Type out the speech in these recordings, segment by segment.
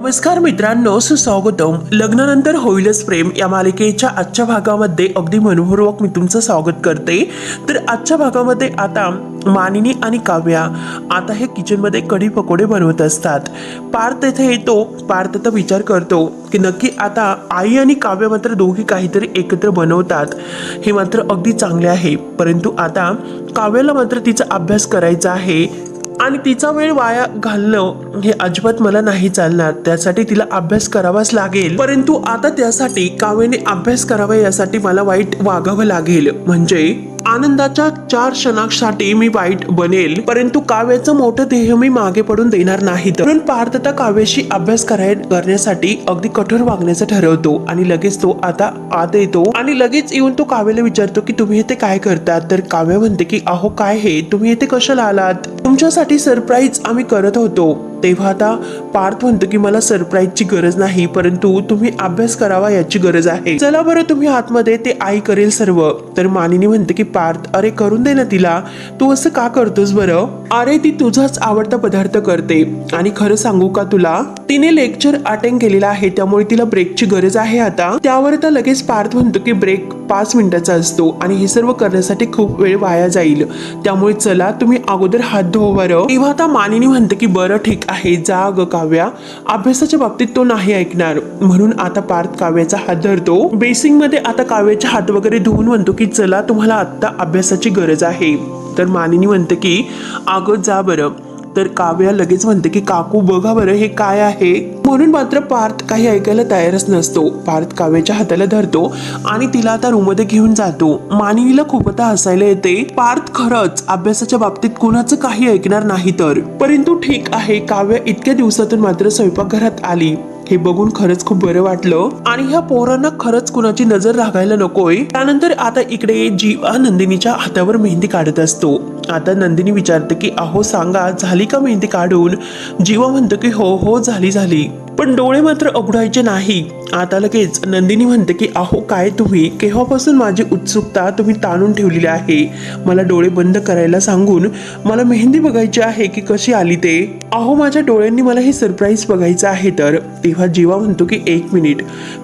नमस्कार मित्रांनो सुस्वागतम. लग्नानंतर होईलच प्रेम या मालिकेच्या आजच्या भागामध्ये अगदी मनपूर्वक मी तुमचं स्वागत करते. तर आजच्या भागामध्ये आता मानिनी आणि काव्या आता हे किचनमध्ये कढी पकोडे बनवत असतात. पार्थ तेथे येतो. पार्थ तर विचार करतो की नक्की आता आई आणि काव्य मात्र दोघी काहीतरी एकत्र बनवतात. हे मात्र अगदी चांगले आहे. परंतु आता काव्याला मात्र तिचा अभ्यास करायचा आहे. आणि तिचा वेळ वाया घालणं हे अजिबात मला नाही चालणार. त्यासाठी तिला अभ्यास करावाच लागेल. परंतु आता त्यासाठी काव्याने अभ्यास करावा यासाठी मला वाईट वागावं लागेल. म्हणजे आनंदाच्या चार क्षणासाठी मी वाईट बनेल परंतु काव्याचं मोठं ध्येय मी मागे पडून देणार नाही तर. म्हणून पार्थता काव्याशी अभ्यास कराय करण्यासाठी अगदी कठोर वागण्याचं ठरवतो आणि लगेच तो आता आत येतो. आणि लगेच येऊन तो काव्याला विचारतो की तुम्ही इथे काय करतात? तर काव्य म्हणते की अहो काय हे? तुम्ही इथे कशाला आलात? तुमच्यासाठी सरप्राईज आम्ही करत होतो. तेव्हा आता पार्थ म्हणतो की मला सरप्राईजची गरज नाही परंतु तुम्ही अभ्यास करावा याची गरज आहे. चला बरं तुम्ही आतमध्ये ते आई करेल सर्व. तर मानिनी म्हणते की पार्थ अरे करून दे ना तिला. तू असं का करतोस बरं? अरे ती तुझाच आवडता पदार्थ करते. आणि खरं सांगू का तुला? तिने लेक्चर अटेंड केलेला आहे त्यामुळे तिला ब्रेकची गरज आहे आता. त्यावर आता लगेच पार्थ म्हणतो की ब्रेक पाच मिनिटाचा असतो. आणि हे सर्व करण्यासाठी खूप वेळ वाया जाईल. त्यामुळे चला तुम्ही अगोदर हात धुवा बरं. तेव्हा आता मानिनी म्हणते की बरं ठीक आहे. जा काव्या. अभ्यासाच्या बाबतीत तो नाही ऐकणार. म्हणून आता पार्थ काव्याचा हात धरतो. बेसिंगमध्ये आता काव्याचे हात वगैरे धुवून म्हणतो की चला तुम्हाला आत्ता अभ्यासाची गरज आहे. तर मानिनी म्हणते की अगं जा बरं. तर काव्या लगेच म्हणते की काकू बघा बरं हे काय आहे? म्हणून मात्र पार्थ काही ऐकायला तयारच नसतो. पार्थ काव्याच्या हाताला धरतो आणि तिला आता रूममध्ये घेऊन जातो. मानिनीला खूप आता हसायला येते. पार्थ खरंच अभ्यासाच्या बाबतीत कोणाचं काही ऐकणार नाही तर. परंतु ठीक आहे काव्य इतक्या दिवसातून मात्र स्वयंपाकघरात आली. हे बघून खरंच खूप बरं वाटलं. आणि ह्या पोरांना खरंच कुणाची नजर राखायला नकोय. त्यानंतर आता इकडे जीवा नंदिनीच्या हातावर मेहंदी काढत असतो. आता नंदिनी विचारते की अहो सांगा झाली का मेहंदी काढून? जीवा म्हणतो की हो हो झाली झाली. पण डोळे मात्र उघडायचे नाही. आता लगेच नंदिनी म्हणते की अहो काय तुम्ही? केव्हापासून माझी उत्सुकता तुम्ही ताणून ठेवलेली आहे? मला डोळे बंद करायला सांगून मला मेहंदी बघायची आहे की कशी आली ते? अहो माझ्या डोळ्यांनी मला हे सरप्राईज बघायचं आहे तर. तेव्हा जीवा म्हणतो की एक मिनिट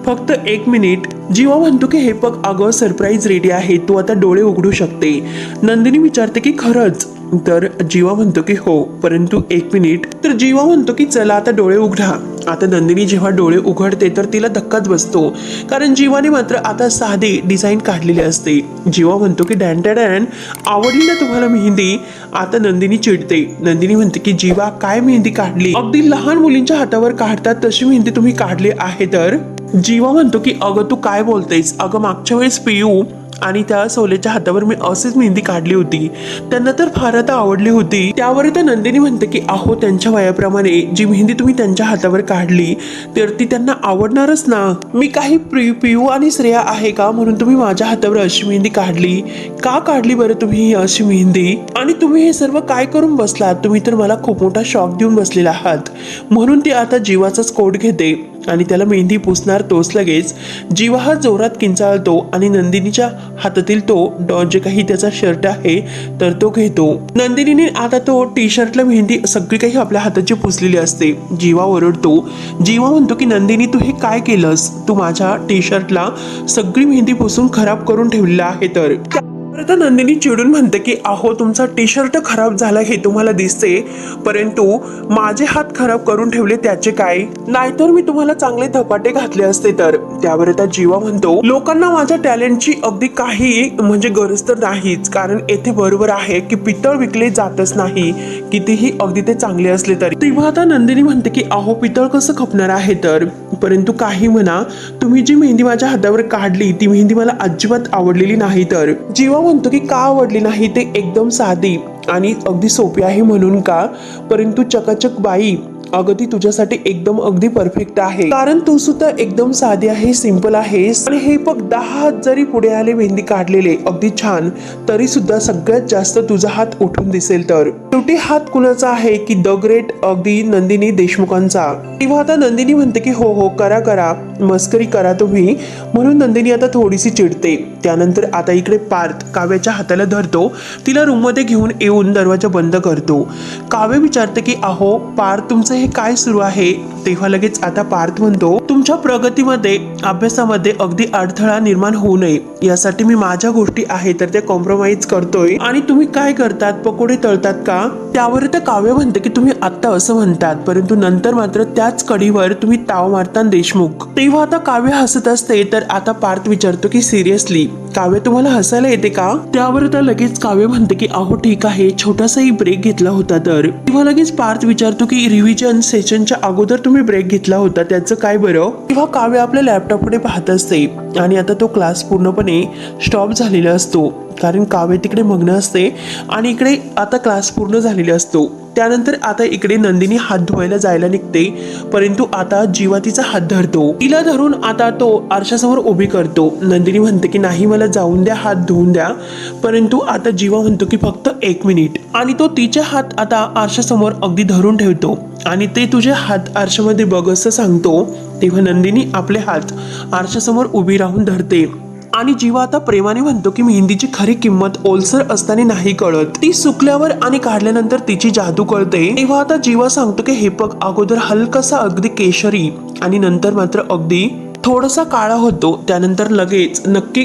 फक्त एक मिनिट जीवा म्हणतो की हे बघ अगं सरप्राईज रेडी आहे. तू आता डोळे उघडू शकते. नंदिनी विचारते की खरंच? तर जीवा म्हणतो की हो परंतु एक मिनिट तर जीवा म्हणतो की चला आता डोळे उघडा. आता नंदिनी जेव्हा डोळे उघडते तर तिला धक्काच बसतो. कारण जीवाने मात्र आता साधी डिझाईन काढलेली असते. जीवा म्हणतो की डॅन डॅन डॅन आवडली ना तुम्हाला मेहंदी? आता नंदिनी चिडते. नंदिनी म्हणते की जीवा काय मेहंदी काढली? अगदी लहान मुलींच्या हातावर काढतात तशी मेहंदी तुम्ही काढली आहे तर? जीवा म्हणतो की अगं तू काय बोलतेस? अगं मागच्या वेळेस पियू आणि त्या सोलेच्या हातावर मी अशीच मेहंदी काढली होती. त्यांना तर फार आता आवडली होती. त्यावर तर नंदिनी म्हणते की अहो त्यांच्या वयाप्रमाणे जी मेहंदी तुम्ही त्यांच्या हातावर काढली तर ती त्यांना आवडणारच ना. मी काही प्रि पियू आणि श्रेया आहे का म्हणून तुम्ही माझ्या हातावर अशी मेहंदी काढली? का काढली बरं तुम्ही ही अशी मेहंदी? आणि तुम्ही हे सर्व काय करून बसलात? तुम्ही तर मला खूप मोठा शॉक देऊन बसलेला आहात. म्हणून ती आता जीवाचाच कोट घेते. आणि त्याला मेहंदी पुसणार तोच लगेच. जीवा हा जोरात किंचाळतो आणि नंदिनीच्या हातातील तो ड- जे काही त्याचा शर्ट आहे तर तो घेतो. नंदिनीने आता तो टी शर्टला मेहंदी सगळी काही आपल्या हाताची पुसलेली असते. जीवा ओरडतो. जीवा म्हणतो की नंदिनी तू हे काय केलंस? तू माझ्या टी शर्टला सगळी मेहंदी पुसून खराब करून ठेवलेला आहे तर. आता नंदिनी चिडून म्हणते की अहो तुमचा टी शर्ट खराब झाला हे तुम्हाला दिसते परंतु माझे हात खराब करून ठेवले त्याचे काय? नाहीतर मी तुम्हाला चांगले धपाटे घातले असते तर. त्यावर आता जीवा म्हणतो लोकांना माझ्या टॅलेंटची अगदी काही म्हणजे गरज तर नाहीच कारण येथे बरोबर आहे की पितळ विकले जातच नाही कितीही अगदी ते चांगले असले तरी. तेव्हा आता नंदिनी म्हणते की अहो पितळ कसं खपणार आहे तर? परंतु काही म्हणा तुम्ही जी मेहंदी माझ्या हातावर काढली ती मेहंदी मला अजिबात आवडलेली नाही तर. जीवा म्हणतो की का आवडली नाही ते एकदम साधी आणि अगदी सोपी आहे म्हणून का? परंतु चकाचक बाई अगं ती तुझ्यासाठी एकदम अगदी परफेक्ट आहे. कारण तू सुद्धा एकदम साधी आहे सिंपल आहेस. आणि हे बघ दहा हात जरी पुढे आले मेहंदी काढलेले अगदी छान तरी सुद्धा सगळ्यात जास्त तुझा हात उठून दिसेल तर. शेवटी हात कुणाचा आहे की द ग्रेट अगदी नंदिनी देशमुखांचा? तेव्हा आता नंदिनी म्हणते की हो हो करा करा मस्करी करा तुम्ही. म्हणून नंदिनी आता थोडीशी चिडते. त्यानंतर आता इकडे पार्थ काव्याच्या हाताला धरतो. तिला रूममध्ये घेऊन येऊन दरवाजा बंद करतो. काव्य विचारते की अहो पार्थ तुमचं हे काय सुरू आहे? तेव्हा लगेच आता पार्थ म्हणतो तुमच्या प्रगतीमध्ये अभ्यासामध्ये अगदी अडथळा निर्माण होऊ नये. यासाठी मी माझ्या गोष्टी आहे तर त्या कॉम्प्रोमाइज करतोय. आणि तुम्ही काय करतात? पकोडे तळतात का? त्यावर तर काव्य म्हणते की तुम्ही आत्ता असं म्हणतात. परंतु नंतर मात्र त्याच कडीवर तुम्ही ताव मारता देशमुख. तेव्हा आता काव्य हसत असते तर आता पार्थ विचारतो की सिरियसली काव्य तुम्हाला हसायला येते का? त्यावर तर लगेच काव्य म्हणते की अहो ठीक आहे छोटासाही ब्रेक घेतला होता तर. तेव्हा लगेच पार्थ विचारतो की रिव्हिजन सेशनच्या अगोदर तुम्ही ब्रेक घेतला होता त्याचं काय बरं? तेव्हा काव्य आपल्या लॅपटॉप पाहत असते आणि आता तो क्लास पूर्णपणे स्टॉप झालेला असतो. कारण काव्य तिकडे मग्न असते आणि इकडे आता क्लास पूर्ण झालेला असतो. त्यानंतर आता इकडे नंदिनी हात धुवायला जायला निघते परंतु आता जीवा तिचा हात धरतो. तिला धरून आता तो आरशासमोर उभी करतो. नंदिनी म्हणते की नाही मला जाऊन द्या हात धुवून द्या. परंतु आता जीवा म्हणतो की फक्त एक मिनिट. आणि तो तिचे हात आता आरशासमोर अगदी धरून ठेवतो. आणि ते तुझे हात आरशामध्ये बघ असं सांगतो. तेव्हा नंदिनी आपले हात आरशासमोर उभी राहून धरते. आणि जीवा आता प्रेमाने म्हणतो की मेहंदीची खरी किंमत ओलसर असताना नाही कळत. ती सुकल्यावर आणि काढल्यानंतर तिची जादू कळते. तेव्हा आता जीवा सांगतो की हे पग अगोदर हलकासा अगदी केशरी आणि नंतर मात्र अगदी थोडासा काळा होतो त्यानंतर लगेच नक्की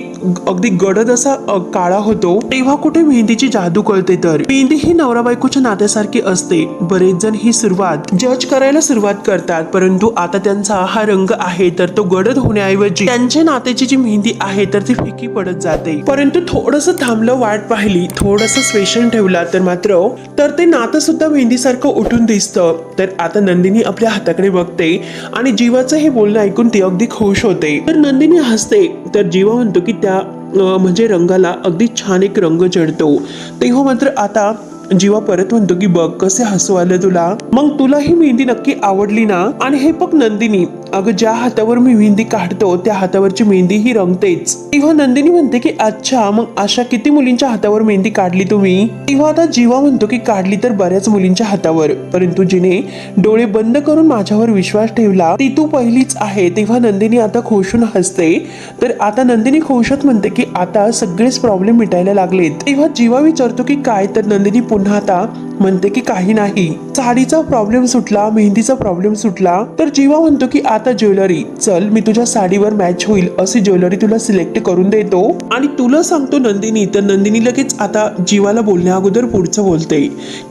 अगदी गडद असा काळा होतो. तेव्हा कुठे मेहंदीची जादू कळते तर? मेहंदी ही नवरा बायकोच्या नात्यासारखी असते. बरेच जण ही सुरुवात जज करायला सुरुवात करतात परंतु आता त्यांचा हा रंग आहे तर तो गडद होण्याऐवजी त्यांच्या नात्याची जी मेहंदी आहे तर ती फिकी पडत जाते. परंतु थोडस थांबलं वाट पाहिली थोडस स्वेशन ठेवला तर मात्र तर ते नातं सुद्धा मेहंदीसारखं उठून दिसतं. तर आता नंदिनी आपल्या हाताकडे बघते आणि जीवाचं हे बोलणं ऐकून ती अगदी खुश होते. तर नंदिनी हसते तर जीवा म्हणतो की त्या म्हणजे रंगाला अगदी छान एक रंग चढतो. तेव्हा हो मात्र आता जीवा परत म्हणतो की बघ कसे हसू आलं तुला. मग तुला ही मेहंदी नक्की आवडली ना? आणि हे बघ नंदिनी अगं ज्या हातावर मी मेहंदी काढतो त्या हातावरची मेहंदी ही रंगतेच. तेव्हा नंदिनी म्हणते की अच्छा मग अशा किती मुलींच्या हातावर मेहंदी काढली तुम्ही? तेव्हा आता जीवा म्हणतो की काढली तर बऱ्याच मुलींच्या हातावर. परंतु जिने डोळे बंद करून माझ्यावर विश्वास ठेवला ती तू पहिलीच आहे. तेव्हा नंदिनी आता खोशून हसते. तर आता नंदिनी खोशत म्हणते की आता सगळेच प्रॉब्लेम मिटायला लागलेत. तेव्हा जीवा विचारतो की काय? तर नंदिनी पुन्हा आता म्हणते की काही नाही. साडीचा प्रॉब्लेम सुटला मेहंदीचा प्रॉब्लेम सुटला. तर जीवा म्हणतो की आता ज्वेलरी चल मी तुझ्या साडीवर मॅच होईल अशी ज्वेलरी तुला सिलेक्ट करून देतो. आणि तुला सांगतो नंदिनी तर नंदिनी लगेच आता जीवाला बोलण्या अगोदर पुढचं बोलते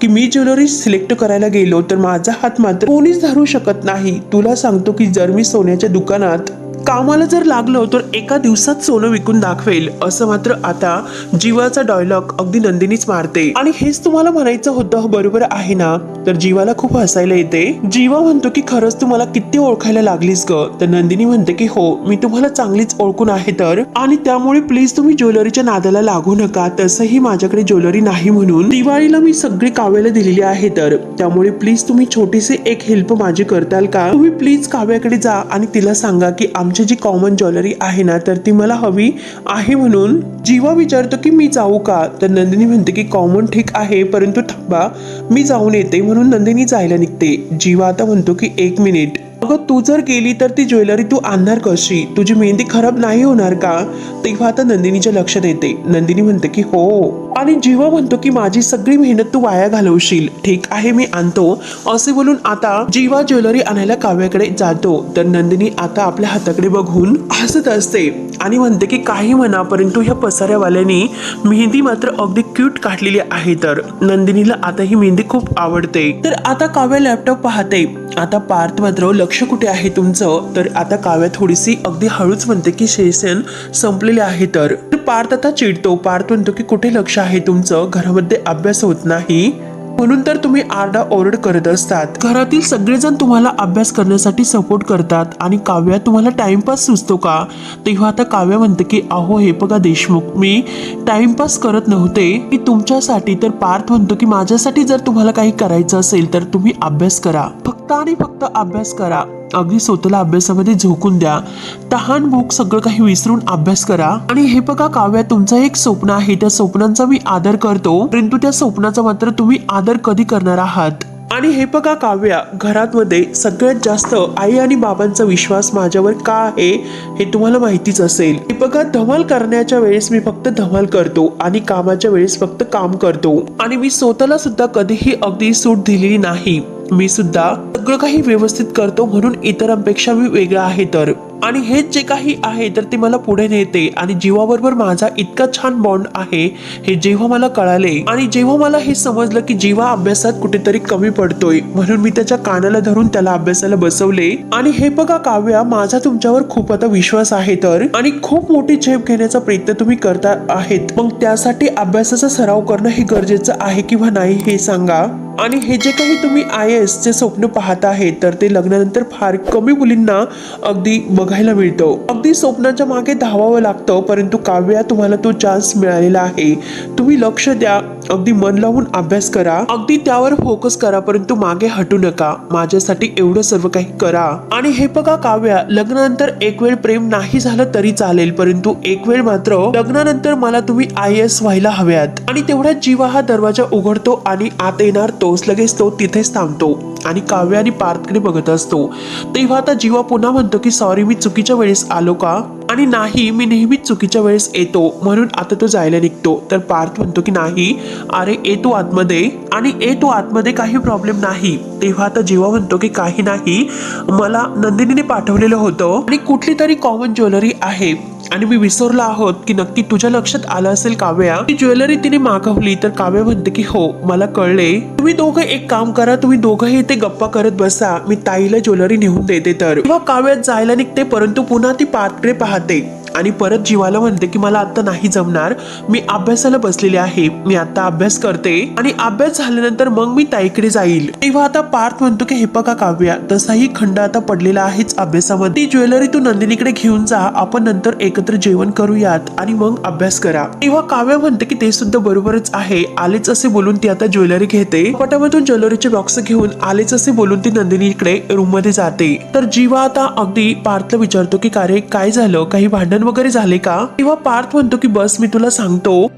की मी ज्वेलरी सिलेक्ट करायला गेलो तर माझा हात मात्र कोणीच धरू शकत नाही. तुला सांगतो की जर मी सोन्याच्या दुकानात कामाला जर लागलो तर एका दिवसात सोनं विकून दाखवेल असं मात्र आता जीवाचा डायलॉग अगदी नंदिनीच मारते. आणि हेच तुम्हाला म्हणायचं होतं बरोबर आहे ना? तर जीवाला खूप हसायला येते. जीवा म्हणतो की खरंच तू मला किती ओळखायला लागलीस ग. तर नंदिनी म्हणते की हो मी तुम्हाला चांगलीच ओळखून आहे तर. आणि त्यामुळे प्लीज तुम्ही ज्वेलरीच्या नादाला लागू नका. तसंही माझ्याकडे ज्वेलरी नाही म्हणून दिवाळीला मी सगळी काव्याला दिलेली आहे तर. त्यामुळे प्लीज तुम्ही छोटीशी एक हेल्प माझी करताल का? तुम्ही प्लीज काव्याकडे जा आणि तिला सांगा की आमची जी कॉमन ज्वेलरी आहे ना तर ती मला हवी आहे म्हणून जीवा विचारतो की मी जाऊ का तर नंदिनी म्हणते की कॉमन ठीक आहे परंतु थांबा मी जाऊन येते म्हणून नंदिनी जायला निघते. जीवा आता म्हणतो की एक मिनिट अगं तू जर गेली तर ती ज्वेलरी तू आणणार कशी? तुझी मेहंदी खराब नाही होणार का? तेव्हा आता नंदिनीच्या लक्षात येते. नंदिनी म्हणते की हो. आणि जीवा म्हणतो की माझी सगळी मेहनत तू वाया घालवशील ठीक आहे मी आणतो. असे बोलून आता जीवा ज्वेलरी आणायला काव्याकडे जातो. तर नंदिनी आता आपल्या हाताकडे बघून हसत असते आणि म्हणते की काही म्हणा परंतु ह्या पसाऱ्यावाल्यांनी मेहंदी मात्र अगदी क्यूट काढलेली आहे तर. नंदिनीला आता ही मेहंदी खूप आवडते. तर आता काव्या लॅपटॉप पाहते. आता पार्थ मात्र लक्ष कुठे आहे तुमचं? तर आता काव्या थोडीशी अगदी हळूच म्हणते की सेशन संपलेले आहे तर. तर पार्थ आता चिडतो. पार्थ म्हणतो की कुठे लक्ष आहे तुमचं घरामध्ये अभ्यास होत नाही? म्हणून तर तुम्ही आरडा ओरड करत असतात. घरातील सगळेजण तुम्हाला अभ्यास करण्यासाठी सपोर्ट करतात आणि काव्या तुम्हाला टाइमपास सुचतो का? तेव्हा आता काव्या म्हणते की अहो हे बघा देशमुख मी टाइमपास करत नव्हते. की तुमच्यासाठी तर पार्थ म्हणतो की माझ्यासाठी जर तुम्हाला काही करायचं असेल तर तुम्ही अभ्यास करा. फक्त आणि फक्त अभ्यास करा. अगदी स्वतःला अभ्यासामध्ये झोकून द्या. तहान भूक सगळं काही विसरून अभ्यास करा. आणि हे बघा काव्या तुमचं एक स्वप्न आहे. त्या स्वप्नांचा मी आदर करतो. परंतु त्या स्वप्नाचा मात्र तुम्ही आदर कधी करणार आहात? आणि हे बघा काव्या घरातमध्ये सगळ्यात जास्त आई आणि बाबांचा विश्वास माझ्यावर का आहे हे तुम्हाला माहितीच असेल. हे बघा धमाल करण्याच्या वेळेस मी फक्त धमाल करतो आणि कामाच्या वेळेस फक्त काम करतो. आणि मी स्वतःला सुद्धा कधीही अगदी सूट दिलेली नाही. मी सुद्धा सगळं काही व्यवस्थित करतो म्हणून इतरांपेक्षा मी वेगळा आहे तर. आणि हेच जे काही आहे तर ते मला पुढे नेते आणि जीवाबरोबर माझा इतका छान बॉन्ड आहे हे जेव्हा मला कळाले आणि जेव्हा मला हे समजलं की जीवा अभ्यासात कुठेतरी कमी पडतोय म्हणून मी त्याच्या कानाला धरून त्याला अभ्यासाला बसवले. आणि हे बघा काव्या माझा तुमच्यावर खूप आता विश्वास आहे तर. आणि खूप मोठी झेप घेण्याचा प्रयत्न तुम्ही करता आहेत. मग त्यासाठी अभ्यासाचा सराव करणं हे गरजेचं आहे किंवा नाही हे सांगा. आणि हे जे काही तुम्ही आय एसचे स्वप्न पाहत आहे तर ते लग्नानंतर फार कमी मुलींना अगदी बघायला मिळतं. अगदी स्वप्नाच्या मागे धावावं लागतं परंतु काव्या तुम्हाला तो चान्स मिळालेला आहे. तुम्ही लक्ष द्या अगदी मन लावून अभ्यास करा. अगदी त्यावर फोकस करा परंतु मागे हटू नका. माझ्यासाठी एवढं सर्व काही करा. आणि हे बघा काव्या लग्नानंतर एक वेळ प्रेम नाही झालं तरी चालेल परंतु एक वेळ मात्र लग्नानंतर मला तुम्ही आय एस व्हायला हव्यात. आणि तेवढा जीवा हा दरवाजा उघडतो आणि आत येणार तो. तोच लगेच तो तिथेच थांबतो आणि काव्य आणि पार्थकडे बघत असतो. तेव्हा आता जीवा पुन्हा म्हणतो की सॉरी मी चुकीच्या वेळेस आलो का? आणि नाही मी नेहमीच चुकीच्या वेळेस येतो म्हणून आता तो जायला निघतो. तर पार्थ म्हणतो की नाही अरे ये तू आतमध्ये. आणि ये तू आतमध्ये काही प्रॉब्लेम नाही. तेव्हा आता जीवा म्हणतो की काही नाही मला नंदिनीने पाठवलेलं होतं आणि कुठली तरी कॉमन ज्वेलरी आहे. आणि मी विसरलो आहोत की नक्की तुझ्या लक्षात आलं असेल काव्या. ती ज्वेलरी तिने मागवली तर काव्या म्हणते की हो मला कळले. तुम्ही दोघं एक काम करा तुम्ही दोघंही इथे गप्पा करत बसा. मी ताईला ज्वेलरी नेऊन देते तर. काव्यात जायला निघते परंतु पुन्हा ती पात्रे पाहते. आणि परत जीवाला म्हणते की मला आता नाही जमणार. मी अभ्यासाला बसलेले आहे. मी आता अभ्यास करते. आणि अभ्यास झाल्यानंतर मग मी ताईकडे जाईल. तेव्हा आता पार्थ म्हणतो की हे बघा काव्या तसाही खंड आता पडलेला आहेच अभ्यासामध्ये. ती ज्वेलरी तू नंदिनीकडे घेऊन जा. आपण नंतर एकत्र जेवण करूयात आणि मग अभ्यास करा. तेव्हा काव्या म्हणते की ते सुद्धा बरोबरच आहे. आलेच असे बोलून ती आता ज्वेलरी घेते. पटामधून ज्वेलरीचे बॉक्स घेऊन आलेच असे बोलून ती नंदिनीकडे रूममध्ये जाते. तर जीवा आता अगदी पार्थला विचारतो की का रे? काय झालं? काही भांडण वगैरे झाले का? तेव्हा पार्थ म्हणतो की बस मी तुला सांगतो.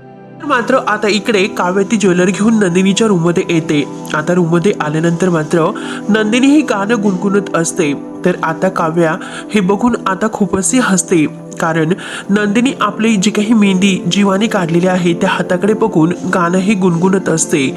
मात्र आता इकडे काव्य ती ज्वेलरी घेऊन नंदिनीच्या रूममध्ये येते. आता रूममध्ये आल्यानंतर मात्र नंदिनी ही गाणं गुणगुणत असते. तर आता काव्या हे बघून आता खूपच हसते. कारण नंदिनी आपली जी काही मेहंदी जीवाने काढलेली आहे त्या हाताकडे बघून गाणं हे गुणगुणत असते.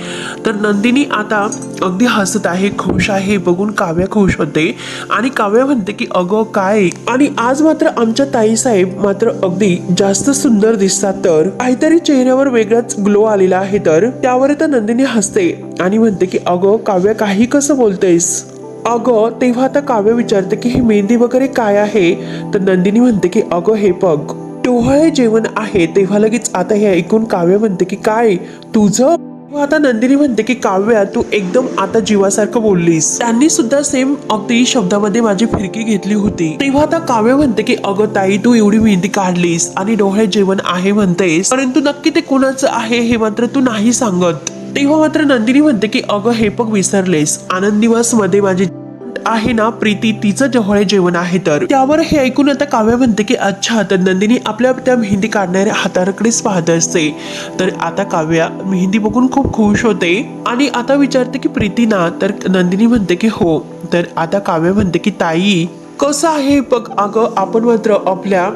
तर नंदिनी आता अगदी हसत आहे खुश आहे बघून काव्या खुश होते आणि काव्या म्हणते की अगं काय? आणि आज मात्र आमच्या ताई साहेब मात्र अगदी जास्त सुंदर दिसतात तर. काहीतरी चेहऱ्यावर वेगळाच ग्लो आलेला आहे तर. त्यावर तर नंदिनी हसते आणि म्हणते की अगं काव्या काही कसं बोलतेस? अगं तेव्हा आता काव्य विचारते की ही मेहंदी वगैरे काय आहे? तर नंदिनी म्हणते की अगं हे बघ डोहाळे जेवण आहे तेव्हा लगेच आता हे ऐकून काव्य म्हणते की काय? तुझं? आता नंदिनी म्हणते की काव्या तू एकदम आता जीवासारखं बोललीस. त्यांनी सुद्धा सेम अगदी शब्दामध्ये माझी फिरकी घेतली होती. तेव्हा आता काव्य म्हणते की अगं ताई तू एवढी मेहंदी काढलीस आणि डोळे जेवण आहे म्हणतेस परंतु नक्की ते कुणाचं आहे हे मात्र तू नाही सांगत. तेव्हा मात्र नंदिनी म्हणते की अगं हे पग विसरलेस. आनंद दिवसमध्ये माझी आहे ना प्रीती. तिचं जवळ जेवण आहे तर. त्यावर हे ऐकून आता काव्य म्हणते की अच्छा तर नंदिनी आपल्या त्या मेहंदी काढणाऱ्या हाताकडेच पाहत असते. तर आता काव्या मेहंदी बघून खूप खुश होते. आणि आता विचारते की प्रीती ना तर नंदिनी म्हणते की हो. तर आता काव्य म्हणते की ताई कसं आहे बघ? अगं आपण मात्र आपल्या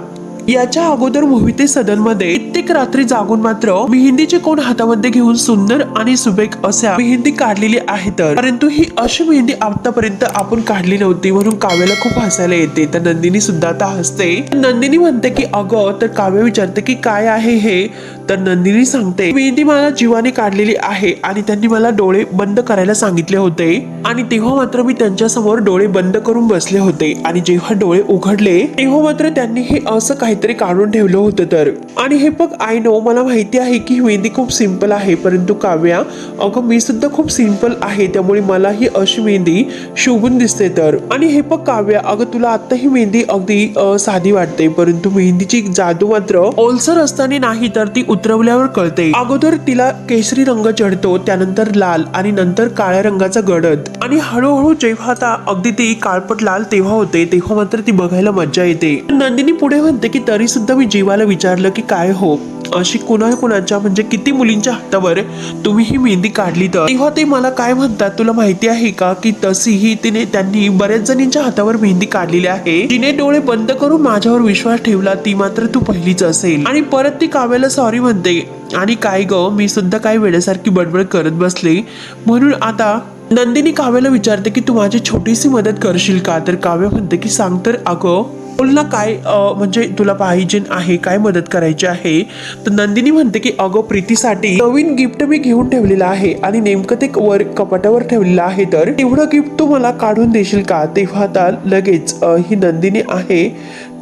याच्या अगोदर मोहिते सदनमध्ये कित्येक रात्री जागून मात्र मेहंदीचे कोण हातामध्ये घेऊन सुंदर आणि सुबेक अशा मेहंदी काढलेली आहे तर. परंतु ही अशी मेहंदी आतापर्यंत आपण काढली नव्हती म्हणून काव्याला खूप हसायला येते. तर नंदिनी सुद्धा आता हसते. नंदिनी म्हणते की अगं तर काव्य विचारते की काय आहे हे? तर नंदिनी सांगते मेहंदी मला जीवाने काढलेली आहे आणि त्यांनी मला डोळे बंद करायला सांगितले होते. आणि तेव्हा मात्र मी त्यांच्यासमोर डोळे बंद करून बसले होते. आणि जेव्हा डोळे उघडले तेव्हा मात्र त्यांनी हे असं काहीतरी काढून ठेवलं होतं तर. आणि हे बघ आय नो मला माहिती आहे की मेहंदी खूप सिंपल आहे परंतु काव्या अगं मी सुद्धा खूप सिंपल आहे त्यामुळे मला ही अशी मेहंदी शोभून दिसते तर. आणि हे बघ काव्या अगं तुला आता ही मेहंदी अगदी साधी वाटते परंतु मेहंदीची जादू मात्र ओलसर असताना नाही तर ती उतरवल्यावर कळते. अगोदर तिला केसरी रंग चढतो त्यानंतर लाल आणि नंतर काळ्या रंगाचा गडद. आणि हळूहळू जेव्हा आता अगदी ती काळपट लाल तेव्हा होते तेव्हा मात्र ती बघायला मज्जा येते. नंदिनी पुढे म्हणते की तरी सुद्धा मी जीवाला विचारलं की काय हो? अशी कुणा कुणाच्या म्हणजे किती मुलींच्या हातावर तुम्ही ही मेहंदी काढली तर? तेव्हा ते मला काय म्हणतात तुला माहिती आहे का? की तशीही तिने त्यांनी बऱ्याच जणींच्या हातावर मेहंदी काढलेली आहे. तिने डोळे बंद करून माझ्यावर विश्वास ठेवला ती मात्र तू पहिलीच असेल. आणि परत ती काव्याला सॉरी म्हणते. आणि काय ग मी सुद्धा काही वेळेसारखी बडबड करत बसले. म्हणून आता नंदिनी काव्याला विचारते की तू माझी छोटीशी मदत करशील का? तर काव्य म्हणते की सांग तर अगं. बोल ना काय म्हणजे तुला पाहिजे आहे काय मदत करायची आहे? तर नंदिनी म्हणते की अगं प्रीतीसाठी नवीन गिफ्ट मी घेऊन ठेवलेलं आहे आणि नेमकं ते वर कपाटावर ठेवलेलं आहे. तर तेवढं गिफ्ट तू मला काढून देशील का? तेव्हा आता लगेच ही नंदिनी आहे.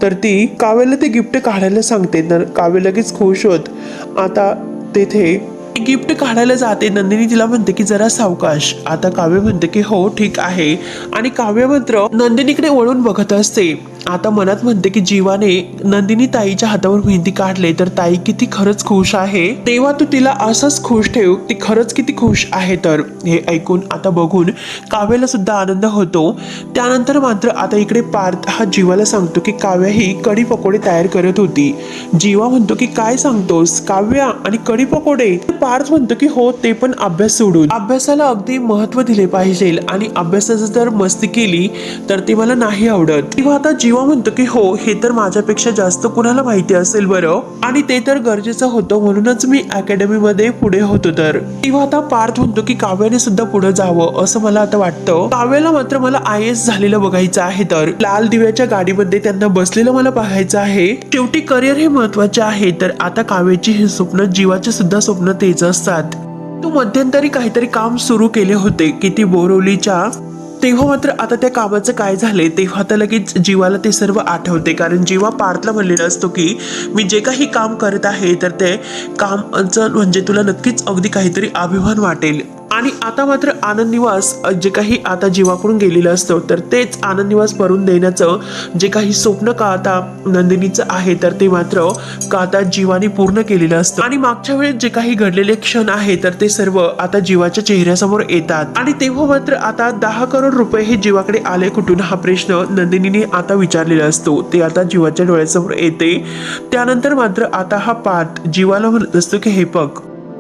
तर ती काव्याला ते गिफ्ट काढायला सांगते. तर काव्य लगेच खुश होत आता तेथे गिफ्ट काढायला जाते. नंदिनी तिला म्हणते की जरा सावकाश. आता काव्य म्हणते की हो ठीक आहे. आणि काव्य मात्र नंदिनीकडे वळून बघत असते. आता मनात म्हणते की जीवाने नंदिनी ताईच्या हातावर मेहंदी काढले तर ताई किती खरंच खुश आहे? तेव्हा तू तिला असंच खुश ठेव ती खरंच किती खुश आहे तर? हे ऐकून आता बघून काव्याला सुद्धा आनंद होतो. त्यानंतर मात्र आता इकडे पार्थ हा जीवाला सांगतो की काव्या ही कढी पकोडे तयार करत होती. जीवा म्हणतो की काय सांगतोस? काव्या आणि कढी पकोडे? पार्थ म्हणतो की हो ते पण अभ्यास सोडून. अभ्यासाला अगदी महत्त्व दिले पाहिजे आणि अभ्यासाचं जर मस्ती केली तर ते मला नाही आवडत. किंवा आता जीव म्हणतो की हो हे तर माझ्यापेक्षा जास्त कुणाला माहिती असेल बरं? आणि ते तर गरजेचं होतं म्हणूनच मी अकॅडमी मध्ये पुढे होतो तर. किंवा आता पार्थ म्हणतो की काव्याने सुद्धा पुढे जावं असं मला आता वाटतं. काव्याला मात्र मला आय एस झालेलं बघायचं आहे तर. लाल दिव्याच्या गाडीमध्ये त्यांना बसलेलं मला पाहायचं आहे. शेवटी करिअर हे महत्त्वाचे आहे तर आता काव्याची हे स्वप्न जीवाचे सुद्धा स्वप्न तेच असतात. तू मध्यंतरी काहीतरी काम सुरू केले होते की ती बोरवलीच्या तेव्हा मात्र आता त्या कामाचं काय झालंय तेव्हा आता लगेच जीवाला ते सर्व आठवते. कारण जीवा पार्थला म्हणलेला असतो की मी जे काही काम करत आहे तर ते कामचं म्हणजे तुला नक्कीच अगदी काहीतरी अभिमान वाटेल. आणि आता मात्र आनंद निवास जे काही आता जीवाकडून गेलेलं असतं तर तेच आनंद निवास भरून देण्याचं जे काही स्वप्न का आता नंदिनीचं आहे तर ते मात्र का आता जीवाने पूर्ण केलेलं असतं. आणि मागच्या वेळेस जे काही घडलेले क्षण आहे तर ते सर्व आता जीवाच्या चेहऱ्यासमोर येतात. आणि तेव्हा मात्र आता दहा करोड रुपये हे जीवाकडे आले कुठून? हा प्रश्न नंदिनीने आता विचारलेला असतो. ते आता जीवाच्या डोळ्यासमोर येते. त्यानंतर मात्र आता हा पाठ जीवाला म्हणत असतो की हे बघ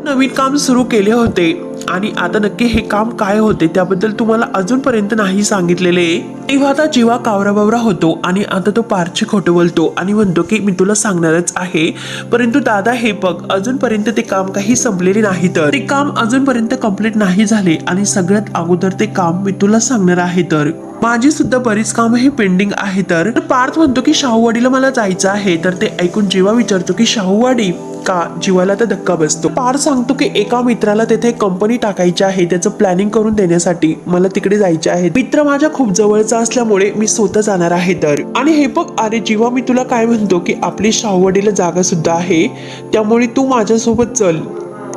नवीन काम सुरू केले होते. आणि आता नक्की हे काम काय होते त्याबद्दल तुम्हाला अजूनपर्यंत नाही सांगितलेले. तेव्हा आता जीवा कावराबावरा होतो आणि आता तो पारची खोटं बोलतो आणि म्हणतो की मी तुला सांगणारच आहे. परंतु दादा हे बघ अजूनपर्यंत ते काम काही संपलेले नाही तर. ते काम अजूनपर्यंत कंप्लीट नाही झाले आणि सगळ्यात अगोदर ते काम मी तुला सांगणार आहे तर. माझी सुद्धा बरीच कामं हे पेंडिंग आहे तर. तर पार्थ म्हणतो की शाहूवाडीला मला जायचं आहे तर ते ऐकून जीवा विचारतो की शाहूवाडी का? जीवाला तर धक्का बसतो. पार सांगतो की एका मित्राला तेथे कंपनी टाकायची आहे त्याचं प्लॅनिंग करून देण्यासाठी मला तिकडे जायचे आहे. मित्र माझ्या खूप जवळचा असल्यामुळे मी स्वतः जाणार आहे तर. आणि हे बघ अरे जीवा मी तुला काय म्हणतो की आपली शाहवडीला जागा सुद्धा आहे त्यामुळे तू माझ्यासोबत चल.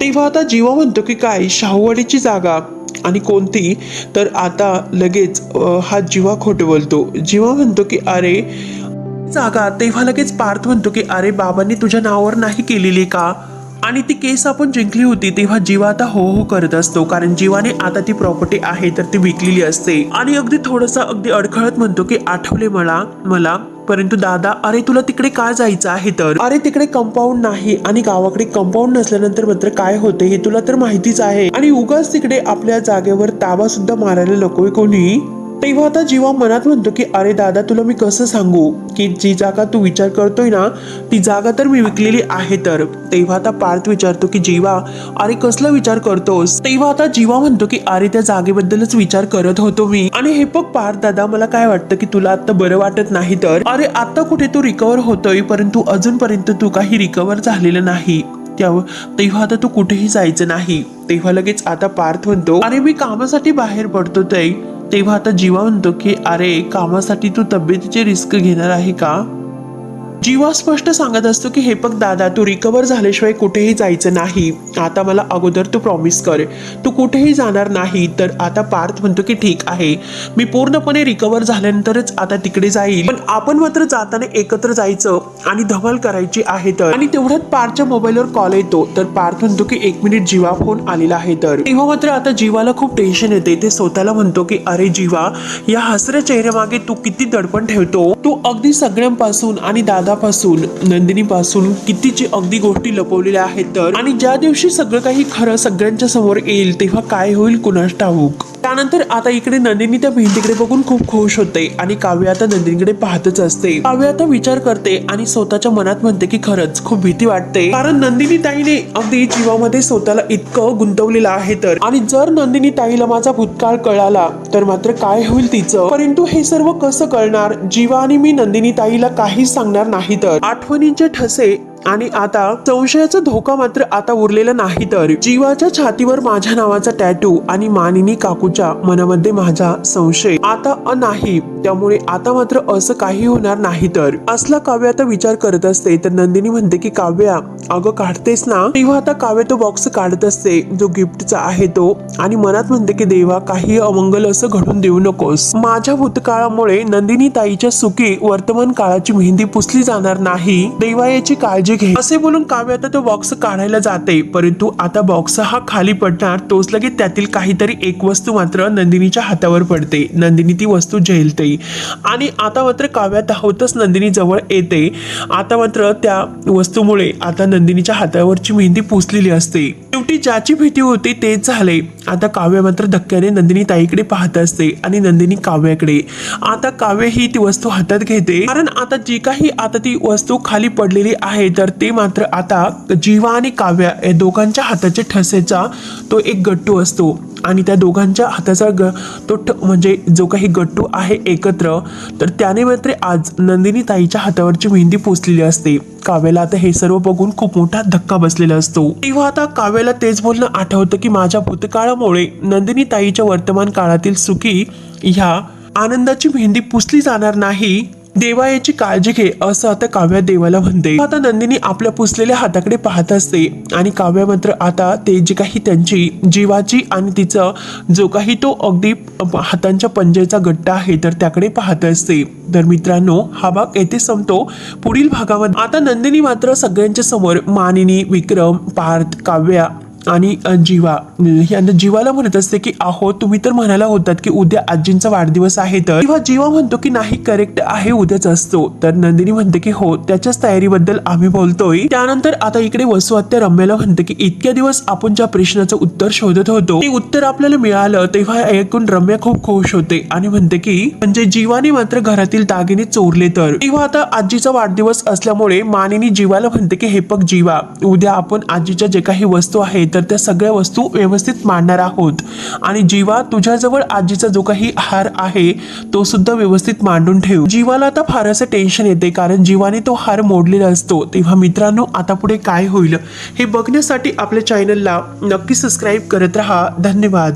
तेव्हा आता जीवा म्हणतो की काय शाहूवाडीची जागा आणि कोणती तर आता लगेच हा जीवा खोटवलतो बोलतो. जीवा म्हणतो की अरे जागा. तेव्हा लगेच पार्थ म्हणतो की अरे बाबांनी तुझ्या नावावर नाही केलेली का? आणि ती केस आपण जिंकली होती तेव्हा जीवा आता हो हो करत असतो कारण जीवाने आता ती प्रॉपर्टी आहे तर ती विकलेली असते. आणि अगदी थोडंसं अगदी अडखळत म्हणतो की आठवले मला मला परंतु दादा अरे तुला तिकडे का जायचं आहे तर? अरे तिकडे कंपाऊंड नाही आणि गावाकडे कंपाऊंड नसल्यानंतर मात्र काय होते हे तुला तर माहितीच आहे. आणि उगाच तिकडे आपल्या जागेवर ताबा सुद्धा मारायला नकोय कोणी? तेव्हा आता जीवा मनात म्हणतो की अरे दादा तुला मी कसं सांगू की जी जागा तू विचार करतोय ना ती जागा तर मी विकलेली आहे तर. तेव्हा आता पार्थ विचारतो की जीवा अरे कसला विचार करतोस? तेव्हा आता जीवा म्हणतो की अरे त्या जागेबद्दलच विचार करत होतो मी. आणि हे बघ पार्थ दादा मला काय वाटतं की तुला आता बरं वाटत नाही तर? अरे आता कुठे तू रिकवर होतोय परंतु अजूनपर्यंत तू काही रिकवर झालेलं नाही. तेव्हा आता तू कुठेही जायचं नाही. तेव्हा लगेच आता पार्थ म्हणतो अरे मी कामासाठी बाहेर पडतो ते तेव्हा आता जीवा म्हणतो की अरे कामासाठी तू तब्येतीचे रिस्क घेणार आहे का? जीवा स्पष्ट सांगत असतो की हे बघ दादा तू रिकवर झाल्याशिवाय कुठेही जायचं नाही. आता मला अगोदर तू प्रॉमिस कर. तू कुठेही जाणार नाही तर आता पार्थ म्हणतो की ठीक आहे. मी पूर्णपणे रिकवर झाल्यानंतरच आता तिकडे जाईल. पण आपण मात्र जाताना एकत्र जायचं आणि धमाल करायची आहे तर. आणि तेवढ्यात पार्थच्या मोबाईलवर कॉल येतो. तर पार्थ म्हणतो की एक मिनिट जीवा फोन आलेला आहे तर. तेव्हा मात्र आता जीवाला खूप टेन्शन येते. ते स्वतःला म्हणतो की अरे जीवा या हसऱ्या चेहऱ्यामागे तू किती दडपण ठेवतो. तू अगदी सगळ्यांपासून आणि दादा मनापासून नंदिनीपासून कितीची अगदी गोष्टी लपवलेल्या आहेत तर? आणि ज्या दिवशी सगळं काही खरं सगळ्यांच्या समोर येईल तेव्हा काय होईल कुणास ठाऊक? त्यानंतर आता इकडे नंदिनी त्या भिंतीकडे बघून खूप खुश होते आणि काव्य आता नंदिनीकडे पाहतच असते. काव्य आता विचार करते आणि स्वतःच्या मनात म्हणते की खरंच खूप भीती वाटते. कारण नंदिनी ताईने अगदी जीवामध्ये स्वतःला इतकं गुंतवलेलं आहे तर. आणि जर नंदिनी ताईला माझा भूतकाळ कळाला तर मात्र काय होईल तिचं? परंतु हे सर्व कसं कळणार? जीवा आणि मी नंदिनी ताईला काहीच सांगणार नाही. तर आठवणींचे ठसे आणि आता संशयाचा धोका मात्र आता उरलेला नाही तर जीवाच्या छातीवर माझ्या नावाचा टॅटू आणि मानिनी काकूच्या मनामध्ये माझा संशय आता अ नाही. त्यामुळे आता मात्र असं काही होणार नाही तर. असला काव्य आता विचार करत असते तर नंदिनी म्हणते की काव्या अगं काढतेस ना? तेव्हा आता काव्य तो बॉक्स काढत असते जो गिफ्टचा आहे तो. आणि मनात म्हणते की देवा काही अमंगल असं घडून देऊ नकोस. माझ्या भूतकाळामुळे नंदिनी ताईच्या सुखी वर्तमान काळाची मेहंदी पुसली जाणार नाही. देवा याची काळजी घे असे बोलून काव्य आता तो बॉक्स काढायला जाते. परंतु आता बॉक्स हा खाली पडणार. तोच लगेच त्यातील काहीतरी एक वस्तू मात्र नंदिनीच्या हातावर पडते. नंदिनी ती वस्तू झेलते. आणि आता मात्र काव्या धावतच नंदिनी जवळ येते. आता मात्र त्या वस्तूमुळे आता नंदिनीच्या हातावरची मेहंदी पुसलेली असते. शेवटी ज्याची भीती होती तेच झाले. आता काव्य मात्र धक्क्याने नंदिनी ताईकडे पाहत असते आणि नंदिनी काव्याकडे. आता काव्य ही ती वस्तू हातात घेते. कारण आता जी काही आता ती वस्तू खाली पडलेली आहे तर ते मात्र आता जीवा आणि काव्या या दोघांच्या हाताच्या ठसेचा तो एक गट्टू असतो. आणि त्या दोघांच्या हाताचा ग तो ठ म्हणजे जो काही गट्टू आहे एकत्र तर त्याने मात्र आज नंदिनी ताईच्या हातावरची मेहंदी पोचलेली असते. काव्याला आता हे सर्व बघून खूप मोठा धक्का बसलेला असतो. तेव्हा आता काव्याला तेच बोलणं आठवतं की माझ्या भूतकाळामुळे नंदिनी ताईच्या वर्तमान काळातील सुखी ह्या आनंदाची मेहंदी पुसली जाणार नाही. देवा याची काळजी घे असं आता काव्या देवाला म्हणते. आता नंदिनी आपल्या पुसलेल्या हाताकडे पाहत असते आणि काव्या मात्र आता ते जे काही त्यांची जीवाची आणि तिचं जो काही तो अगदी हातांच्या पंजेचा गट्टा आहे तर त्याकडे पाहत असते. तर मित्रांनो हा भाग येथे संपतो. पुढील भागामध्ये आता नंदिनी मात्र सगळ्यांच्या समोर मानिनी विक्रम पार्थ काव्या आणि जीवा यांना जीवाला म्हणत असते की अहो तुम्ही तर म्हणायला होतात की उद्या आजींचा वाढदिवस आहे तर. किंवा जीवा म्हणतो की नाही करेक्ट आहे उद्याच असतो. तर नंदिनी म्हणते की हो त्याच्याच तयारीबद्दल आम्ही बोलतोय. त्यानंतर आता इकडे वसु रम्याला म्हणते की इतक्या दिवस आपण ज्या प्रश्नाचं उत्तर शोधत होतो ते उत्तर आपल्याला मिळालं तेव्हा ऐकून रम्या खूप खुश होते. आणि म्हणते की म्हणजे जीवाने मात्र घरातील दागिने चोरले तर. तेव्हा आता आजीचा वाढदिवस असल्यामुळे मानिनी जीवाला म्हणते की हे पग जीवा उद्या आपण आजीच्या जे काही वस्तू आहेत तर त्या सगळ्या वस्तू व्यवस्थित मांडणार आहोत. आणि जीवा तुझ्याजवळ आजीचा जो काही हार आहे तो सुद्धा व्यवस्थित मांडून ठेव. जीवाला आता फारसं टेन्शन येते कारण जीवाने तो हार मोडलेला असतो. तेव्हा मित्रांनो आता पुढे काय होईल? हे बघण्यासाठी आपल्या चॅनलला नक्की सबस्क्राईब करत राहा. धन्यवाद.